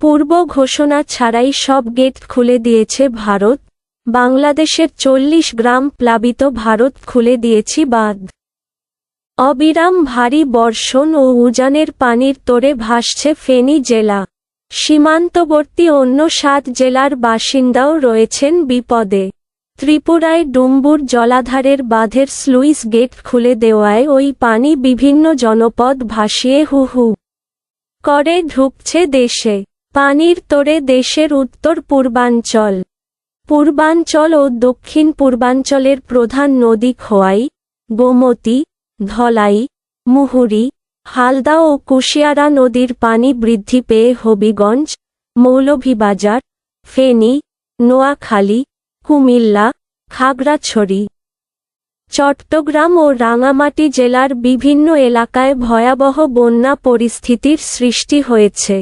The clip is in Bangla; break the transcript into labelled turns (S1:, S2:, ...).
S1: পূর্ব ঘোষণা ছাড়াই সব গেট খুলে দিয়েছে ভারত, বাংলাদেশের চল্লিশ গ্রাম প্লাবিত ভারত খুলে দিয়েছি বাদ। অবিরাম ভারী বর্ষণ ও উজানের পানির তোরে ভাসছে ফেনী জেলা। সীমান্তবর্তী অন্য সাত জেলার বাসিন্দাও রয়েছেন বিপদে। ত্রিপুরায় ডুম্বুর জলাধারের বাঁধের স্লুইস গেট খুলে দেওয়ায় ওই পানি বিভিন্ন জনপদ ভাসিয়ে হু হু করে ঢুকছে দেশে। পানির তোরে দেশের উত্তর পূর্বাঞ্চল। পূর্বাঞ্চল ও দক্ষিণ পূর্বাঞ্চলের প্রধান নদী খোয়াই, গোমতী, ধলাই, মুহুরী, হালদা ও কুশিয়ারা নদীর পানি বৃদ্ধি পেয়ে হবিগঞ্জ, মৌলভীবাজার, ফেনী, নোয়াখালী, কুমিল্লা, খাগড়াছড়ি, চট্টগ্রাম ও রাঙামাটি জেলার বিভিন্ন এলাকায় ভয়াবহ বন্যা পরিস্থিতির সৃষ্টি হয়েছে।